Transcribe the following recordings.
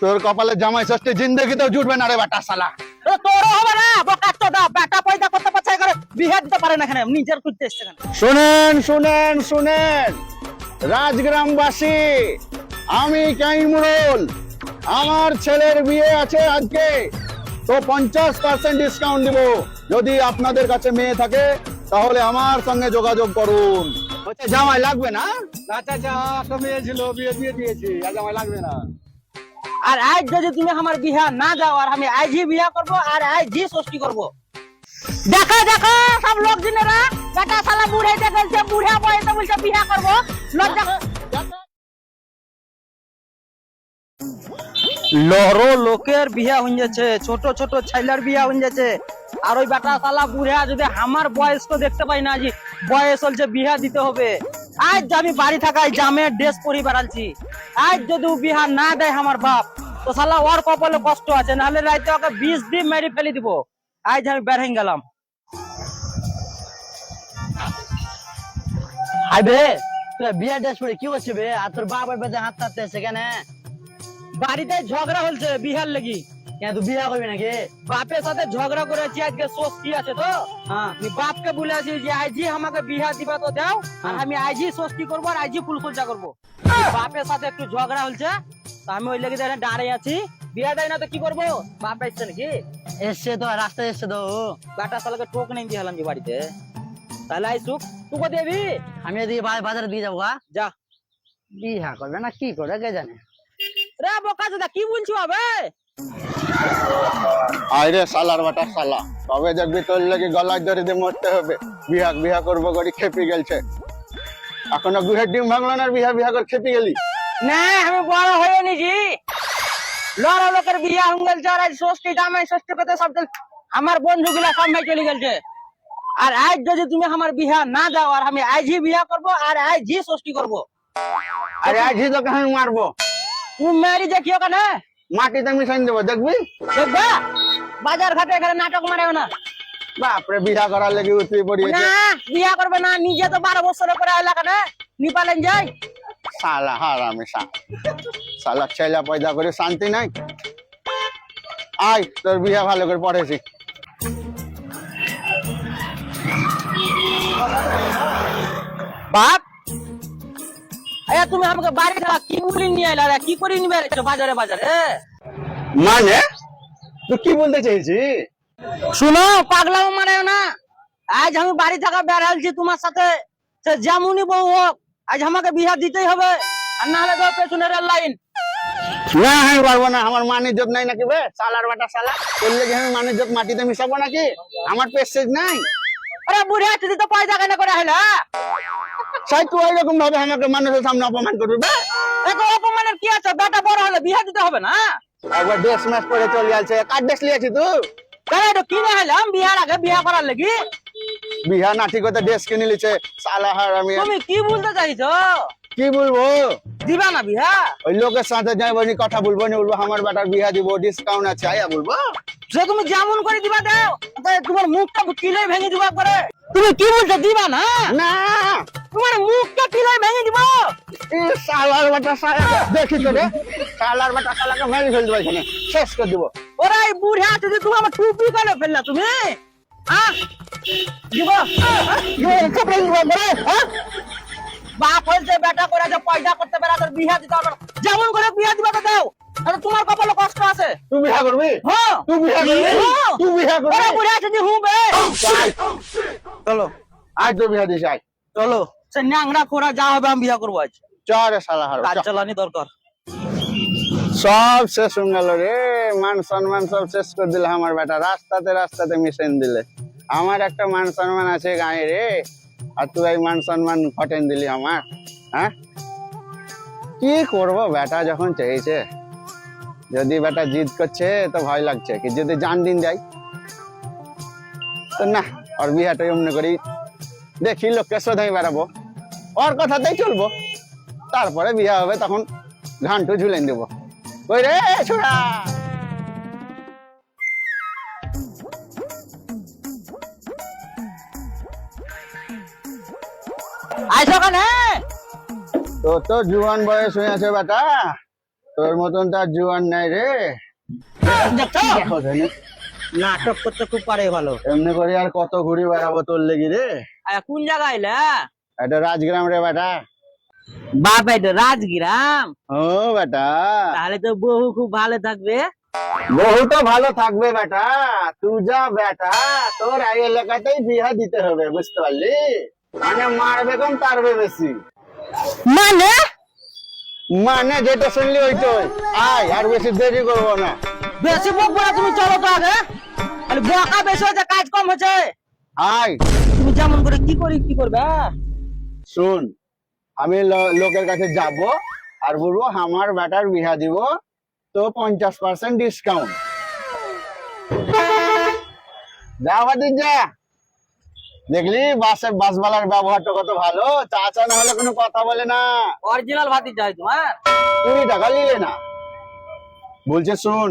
তোর কপালে জামাই ষষ্ঠী জিন্দগিতেও জুটবে না রে বাটা শালা। তো তোরও হবে না বকার তো দা বেটা পয়দা করতে পারছে করে বিয়ে দিতে পারে না এখানে নিজের খুঁজতে এসছে এখানে। শুনেন শুনেন শুনেন রাজগ্রামবাসী আমি কাইমুরল আমার ছেলের বিয়ে আছে আজকে তো পঞ্চাশ পার্সেন্ট ডিসকাউন্ট দিব। যদি আপনাদের কাছে মেয়ে থাকে তাহলে আমার সঙ্গে যোগাযোগ করুন। জামাই লাগবে না? আচ্ছা আচ্ছা তো মেয়ে ছিল বিয়ে দিয়ে দিয়েছি আর জামাই লাগবে না। আর আজ যদি তুমি আমার বিয়া না যাও আর আমি আজই বিয়া করব, আর আজই ষষ্ঠী করব। দেখো দেখো, সব লোক জিনেরা, বেটা শালা বুড়ে দেখেছে বুড়া বয়সে বলছে বিয়া করব। দেখো। লড়ো লোকের বিয়া হয়ে যাচ্ছে, ছোট ছোট ছেলের বিয়া হয়ে যাচ্ছে। আর ওই বেটা শালা বুড়া যদি আমার বয়স তো দেখতে পাই না জি বয়স হচ্ছে বিয়া দিতে হবে। আজ যে আমি বাড়ি থাকায় জামে ড্রেস পরি বেড়াচ্ছি আজ যদি বিয়া না দেয় আমার বাপ তো শালা ওর কপালে কষ্ট আছে নাহলে রাইতে ওকে বিষ দিয়ে মেরে ফেলে দিব। আজ আমি বের হয়ে গেলাম। হাই বে তুই বিয়ে ড্রেস পরে কি হচ্ছে বে? আর তোর বাবার বেঁধে হাত টাতে সেখানে বাড়িতে ঝগড়া হচ্ছে বিহার লাগি। কেন তুই বিয়ে করবি নাকি? বাপের সাথে ঝগড়া করেছি আজকে ষষ্ঠী আছে তো। হ্যাঁ। আমি বাপকে বলেছি যে আজই আমাকে বিহা দিবা তো দাও আর আমি আজই ষষ্ঠী করব আর করব। বাপের সাথে একটু ঝগড়া হচ্ছে তো আমি ওই লেগে এখানে দাঁড়িয়ে আছি। বিয়া দেয় না তো কি করব? বাপ এসছে নাকি? এসছে তো রাস্তায় এসছে তো ও। বেটা সালাকে টোক নেই দিয়ে হলাম যে বাড়িতে। তাহলে আই সুখ তুই কোথায় যাবি আমি এদিকে বাজারে দিয়ে যাব যা। বিহা করবে না কি করে কে জানে? রে বোকা দাদা কি বলছো আবে? আরে সালার বাটা শালা। তবে দেখবি তোর লেগে গলায় ধরে দিয়ে মরতে হবে? বিহা বিহা করব করে খেপি গেলছে। এখনও গুহের ডিম ভাঙলো না বিহা বিহা করে খেপি গেলি? না আমি বড় হয়ে নিছি। লড়া লোকের বিয়া আর আজ ষষ্ঠী জামাই ষষ্ঠী করতে সব আমার বন্ধু গুলা সামনে চলে গেছে। আর আজ যদি তুমি আমার বিয়া না দাও আর আমি আজই বিয়া করব আর আজই ষষ্ঠী করব। আরে আজই তোকে আমি মারবো। তুমি মেরি দেখিও কেন মাটিতে মিশাই দেবো দেখবি? দেখবা? বাজার ঘাটে এখানে নাটক মারে না। বাপরে বিহা করার লেগে উতরি পড়িয়েছে না বিয়া করবে না নিজে তো বারো বছরের পরে এলাকা না নিপালেন যাই। শালা হারামি শালা শালা ছেলে পয়দা করে শান্তি নাই। আয় তোর বিয়া ভালো করে পড়েছি। বাপ! আরে তুমি আমাকে বাড়ি থাকা কি মুড়ি নিয়ে এলা রে? কি করে নিবে বাজারে বাজারে মানে? তুই কি বলতে চাইছি শুনো পাগলাম মানে না। আজ আমি বাড়ি থাকা বেড়ালছি তোমার সাথে সে যেমনই বউ হোক আজ আমাকে বিয়া দিতেই হবে আর না হলে পেছনের লাইন। না আমি পারব না আমার মান ইজ্জত নাই নাকি বে? শালার বাটা শালা তোর লেগে আমি মান ইজ্জত মাটিতে মিশাবো নাকি? আমার পেশেজ নাই। আরে বুড়ি তুই তো পয়সা কেন করে হলা সাই তুই এরকম ভাবে আমাকে মানুষের সামনে অপমান করবি বে। দেখো অপমানের কি আছে? বেটা বড় হলে বিয়া দিতে হবে না? একবার ড্রেস ম্যাচ করে চলে যাচ্ছে কার ড্রেস লিয়েছি তুই? কেন এটা কিনে হলাম বিয়ার আগে বিয়া করার লাগি? বিহা নাটি ড্রেস কিনে লিছে আমি তুমি কি বলতে চাইছো? কি বলব? দিবা না বিয়া? ওই লোকের সাথে যাইবো নি কথা বলব নি বলব আমার বেটার বিহা দিব ডিসকাউন্ট আছে আয়া বলব। সে তুমি যেমন করে দিবা দাও তোমার মুখটা কিলে ভেঙে দিবা করে তুমি কি বলছো দিবা না? না। তোমার মুখটা কিলে ভেঙে দিব। এ শালার বেটা শালা। দেখি তো রে। শালার বেটা শালাকে মেরে ফেল দেবো এখানে। শেষ করে দিব। ওরা এই বুড়া যদি তুমি আমার টুপি কেন ফেললা তুমি? হ্যাঁ দিব। কাপড় দিব বলে হ্যাঁ বাপ হয়েছে বেটা করে যে পয়সা করতে পারে তোর বিয়া দিতে হবে যেমন করে বিয়া দিবা তো দাও। আর তোমার কপালে কষ্ট আছে। তুই বিহা করবি? হ্যাঁ তুই বিহা করবি? হ্যাঁ। বিহা করবি? ওরা বুড়া যদি হুঁ বে। চলো। আজ তো বিহা আয়। চলো। সে ন্যাংরা খোরা যা হবে আমি বিয়া করব আজ। চল রে শালা হার কাজ চালানি দরকার। সব শেষ হয়ে গেল রে। মান সম্মান সব শেষ করে দিলে আমার বেটা। রাস্তাতে রাস্তাতে মিশন দিলে। আমার একটা মান সম্মান আছে গায়ে রে। আর তুই এই মান সম্মান ঘটেন দিলি আমার হ্যাঁ? কি করব বেটা যখন চেয়েছে? যদি বেটা জিদ করছে তো ভয় লাগছে কি যদি জান দিন যাই? তো না আর বিহাটা এমনি করি। দেখি লোককে শোধাই বেড়াবো। ওর কথাতেই চলবো। তারপরে বিয়া হবে তখন ঘান্টু ঝুলেন দেবো ওই রে ছোড়া আইসো কেন তো তো জুয়ান বয়স হয়ে আছে বেটা। তোর মতন তার জোয়ান নাই রে। নাটক করতে খুব পারে ভালো। এমনি করে আর কত ঘুরি বেড়াবো তোর লেগে রে? কোন জায়গায় এলে? এটা রাজগ্রাম রে বেটা। বাপ এটা রাজগ্রাম? ও বেটা। তাহলে তো বহু খুব ভালো থাকবে। বহু তো ভালো থাকবে বেটা। তুই যা বেটা তোর এই এলাকাতেই বিয়া দিতে হবে বুঝতে পারলি? মানে মারবে কম তারবে বেশি। মানে? মানে যেটা শুনলি ওইটাই। আয় আর বেশি দেরি করব না। বেশি বকবো না তুমি চলো তো আগে। বকা বেশি হয়েছে কাজ কম হচ্ছে আয়। তুমি যেমন করে কি করি কি করবে হ্যাঁ? শুন আমি লোকের কাছে যাব আর বলব আমার বেটার বিহা দিব তো পঞ্চাশ পার্সেন্ট ডিসকাউন্ট যা দেখলি বাসে বাসওয়ালার ব্যবহারটা কত ভালো? চাচা না হলে কোনো কথা বলে না। অরিজিনাল ভাতি চাই তোমার কুড়ি টাকা নিলে না। বলছে শুন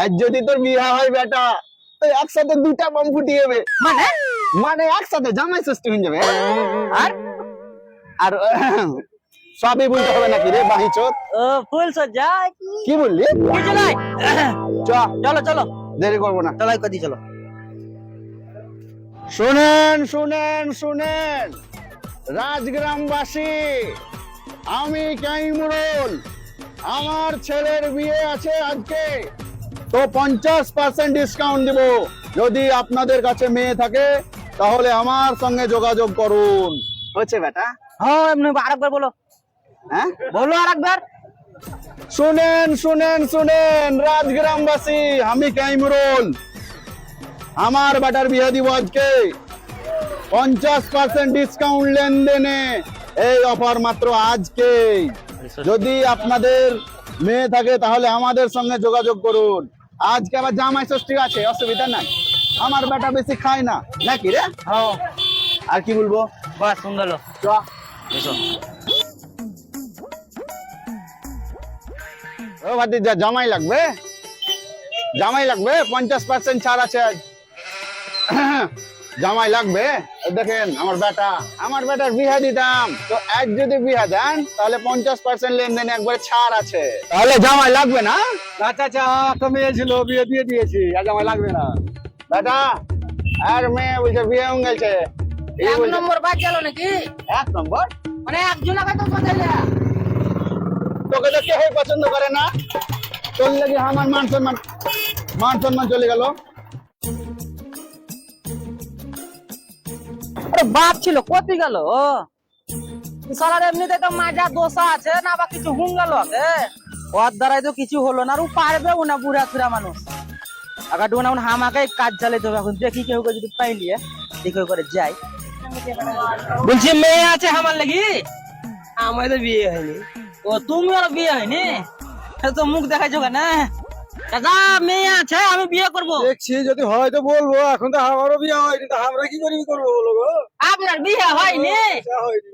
আজ যদি তোর বিয়া হয় বেটা তো একসাথে দুটা বম ফুটিয়ে যাবে মানে? মানে একসাথে জামাই ষষ্ঠী হয়ে যাবে। আর? আর সবই বলতে হবে নাকি রে বাহি ও ফুল সজ্জা। কি বললি? কিছু নাই চলো চলো। দেরি করব না। চলো কদি চলো। শুনেন শুনেন শুনেন। রাজগ্রামবাসী আমি কাইমুরল। আমার ছেলের বিয়ে আছে আজকে। তো পঞ্চাশ পার্সেন্ট ডিসকাউন্ট দিব। যদি আপনাদের কাছে মেয়ে থাকে তাহলে আমার সঙ্গে যোগাযোগ করুন। হচ্ছে বেটা। হ্যাঁ আরেকবার বলো। হ্যাঁ? বলো আরেকবার। শুনেন শুনেন শুনেন রাজগ্রামবাসী আমি কাইমুরল। আমার বাটার বিয়ে দিব আজকে। পঞ্চাশ পার্সেন্ট ডিসকাউন্ট লেনদেনে এই অফার মাত্র আজকে। যদি আপনাদের মেয়ে থাকে তাহলে আমাদের সঙ্গে যোগাযোগ করুন। আজকে আবার জামাই ষষ্ঠী আছে অসুবিধা নাই। আমার বেটা বেশি খায় না। নাকি রে? হ্যাঁ। আর কি বলব? বাস গেল চ এসো। ও ভাতিজা জামাই লাগবে? জামাই লাগবে? পঞ্চাশ পার্সেন্ট ছাড় আছে। আজ জামাই লাগবে? দেখেন আমার বেটা। আমার বেটার বিহা দিতাম। তো আজ যদি বিহা দেন তাহলে পঞ্চাশ পার্সেন্ট লেনদেনে একবারে ছাড় আছে। তাহলে জামাই লাগবে না? আচ্ছা আচ্ছা একটা মেয়ে ছিল বিয়ে দিয়ে দিয়েছি। আর জামাই লাগবে না। বেটা আর মেয়ে বলছে বিয়ে হয়ে গেছে। এক নম্বর বাদ গেল নাকি? এক নম্বর? মানে একজন আগে তো বদলে তোকে তো কেউ পছন্দ করে না। তোর লাগে আমার মান সম্মান মান সম্মান চলে গেল। আরে বাপ ছিল কতি গেল? সালার এমনিতে তো মাজা দোষা আছে না বা কিছু হুম গেল আগে ওর দ্বারাই তো কিছু হলো না আর ও পারবে না বুড়া সুরা মানুষ। আগে ডুনা হামাকে কাজ চালাইতে হবে এখন দেখি কেউ কেউ যদি পাইলিয়ে দেখে করে যাই বলছি মেয়ে আছে আমার লাগি? আমার তো বিয়ে হয়নি। ও তুমি আর বিয়ে হয়নি? তো মুখ দেখাইছো কেন দাদা মেয়ে আছে আমি বিয়ে করব। দেখছি যদি হয় তো বলব। এখন তো আমারও বিয়ে হয়নি তা আমরা কি করি করব বলো গো? আপনার বিয়ে হয়নি? বিয়ে হয়নি।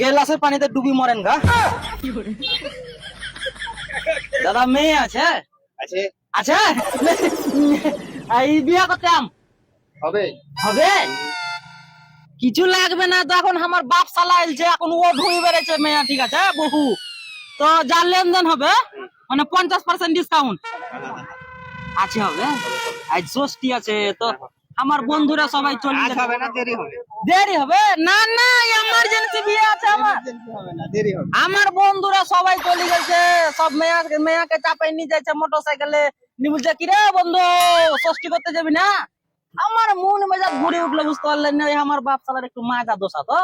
গেলাসের পানিতে ডুবি মরেন গা। দাদা মেয়ে আছে? আছে। আছে? এই বিয়ে করতাম হবে। হবে? কিছু লাগবে না তো এখন আমার বাপ সালা এলছে এখন ও ঢুই বেড়েছে মেয়ে ঠিক আছে? বহু। তো যার লেনদেন হবে মানে পঞ্চাশ পার্সেন্ট ডিসকাউন্ট আছে হবে। আজ ষষ্ঠী আছে তো আমার বন্ধুরা সবাই চলে যাবে। না দেরি হবে। দেরি হবে? না না এমার্জেন্সি বিয়ে আছে আমার। আমার বন্ধুরা সবাই চলে গেছে সব মেয়া মেয়াকে চাপাই নিয়ে যাচ্ছে মোটর সাইকেলে নি বলছে কি রে বন্ধু ষষ্ঠী করতে যাবি না? আমার মন মেজাজ ঘুরে উঠল বুঝতে পারলেন না আমার বাপ সালার একটু মাজা দোষা তো।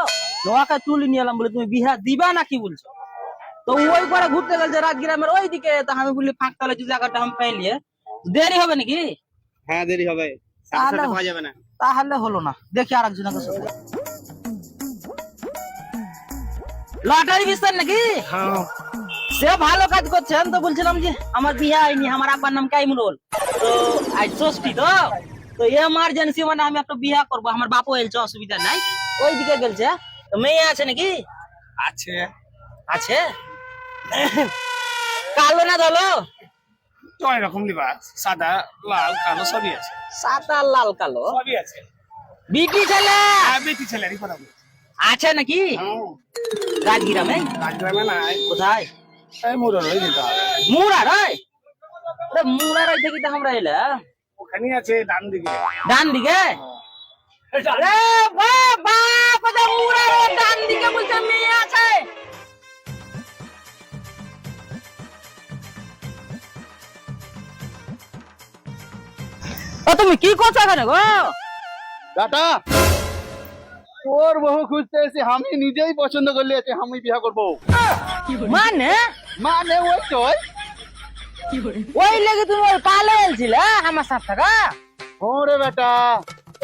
নোয়াকে তুলি নিয়ে এলাম বলে তুমি বিহা দিবা না কি বলছো? তো ওই করে ঘুরতে গেছে রাজগ্রামের ওই দিকে তো আমি বলি ফাঁক তাহলে যদি জায়গাটা আমি পাইলিয়ে দেরি হবে নাকি? হ্যাঁ দেরি হবে। তাহলে পাওয়া যাবে না। তাহলে হলো না। দেখি আর একজনকে সাথে লটারি বিস্তার নাকি? সে ভালো কাজ করছেন তো বলছিলাম যে আমার বিয়ে হয়নি আমার আব্বার নাম কাইমুরুল তো আজ ষষ্ঠী তো। তো এমার্জেন্সি মানে আমি একটা বিয়ে করব আমার বাপও এলছে অসুবিধা নাই। ওই দিকে গেলছে তো মেয়ে আছে নাকি? আছে। আছে? কালো না ধলো? রকম সাদা লাল কালো সবই আছে। সাদা লাল কালো। সবই আছে। বিটি ছেলে! কথা আছে নাকি? রাজগিরামে? রাজগ্রামে নাই। কোথায়? এই মুরো লই দিতে হবে মুড়া রাই আরে মুড়া রাই থেকে তো আমরা এলা ওখানে আছে ডান দিকে। ডান দিকে? আরে বাপ বাপ এটা ডান দিকে বলছে মেয়ে আছে। ও তুমি কি করছ এখানে গো? বেটা তোর বহু খুঁজতে এসে আমি নিজেই পছন্দ করলে আছে আমি বিয়া করব। মানে? মানে ওই তো ওই লেগে তুমি ওই পালে এলছিল আমার সাথে থাকা ওরে বেটা।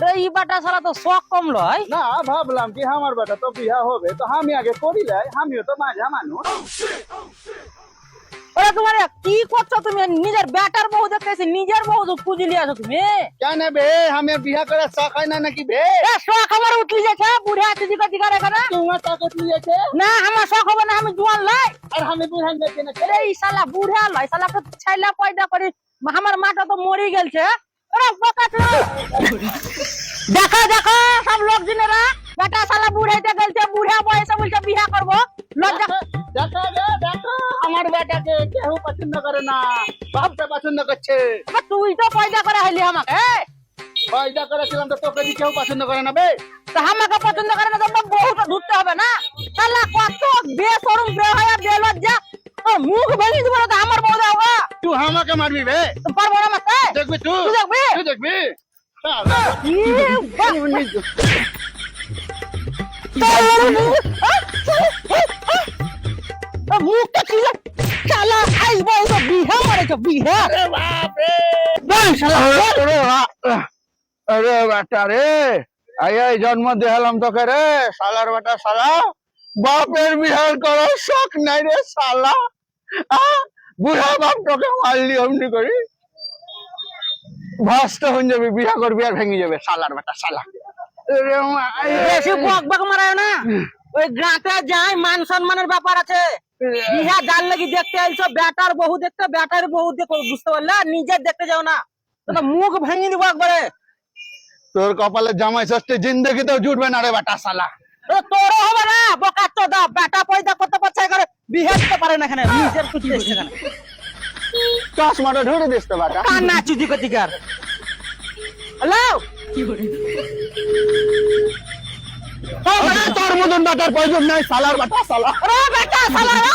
রে ই বাটা সারা তো শখ কম লয়। না ভাবলাম কি আমার বেটা তো বিয়া হবে তো আমি আগে করিলাই আমিও তো মাঝা মানুষ। ওরা তোমার কি করছ তুমি? নিজের বেটার বউ দেখতেছি নিজের বউ খুঁজি লিয়ে আছো তুমি। কেন বে? আমি বিয়া করার শখ হয় না নাকি বে? শখ আমার উঠলি যাচ্ছে বুড়ে আছে দিকা দিকা এখানে। তোমার তাকত লিয়েছে না আমার শখ হবে না আমি জোয়ান লাই। আর আমি বুঝান যাচ্ছি না আরে এই শালা বুড়া লয় শালা তো ছাইলা পয়দা করি। আমার মাটা তো মরি গেলছে। ওরা বোকা ছিল। দেখো দেখো সব লোকজনেরা। বেটা শালা বুড়াইতে গেলছে বুড়া বয়সে বলছে বিয়া করব। লজ্জা রে বেটাকে কেউ পছন্দ করে না বাপটা পছন্দ করছে আবার তুই তো পয়দা করে হইলি আমাকে পয়দা করেছিলাম তো তোকে কি কেউ পছন্দ করে না বে তা আমাকে পছন্দ করে না তো বহুটা ঢুকতে হবে না শালা কত বেসরম বেহায়া বেলজ্জা ও মুখ ভেঙে দিব না তো আমার বউ দাও গা। তুই আমাকে মারবি বে তো পারব না মাতে দেখবি তুই তুই দেখবি তুই দেখবি ইয়ে, বাহ। ও মুখটা কি লা- শালা আইস বউ তো বিহা মারেছে বিহা। বল শালা আরে বা- আরে বেটা রে। আই আই জন্ম দেখালাম তোকে রে শালার বেটা শালা। বাপের বিহার করার শখ নাই রে শালা। বুড়া বাপ তোকে মারলি অমনি করি। ভস্ত হয়ে যাবি বিয়া করবি আর ভেঙে যাবে শালার বেটা শালা। আরে মা- বেশি বক বক মারায় না। ওই গাঁতে যায় মান সম্মানের ব্যাপার আছে। বিহা জাল লাগি দেখতে আইছো বেটার বহু দেখতে বেটার বহু দেখো বুঝতে পারলে? নিজের দেখতে যাও না। মুখ ভেঙে দিব একবারে। তোর কপালে জামাই ষষ্ঠী জিন্দগিতেও জুটবে না রে বেটা শালা। তো তোরও হবে না বোকা চোদা। বেটা পয়দা করতে পারছে করে বিহে দিতে পারে না এখানে নিজের খুঁজতে এখানে। চশমাটা ঢুকে দিস তো বেটা। কান্না চুদি কতিকার হ্যালো? তোর মতন বাটার প্রয়োজন নাই সালার বাটা সালা। বেটা রে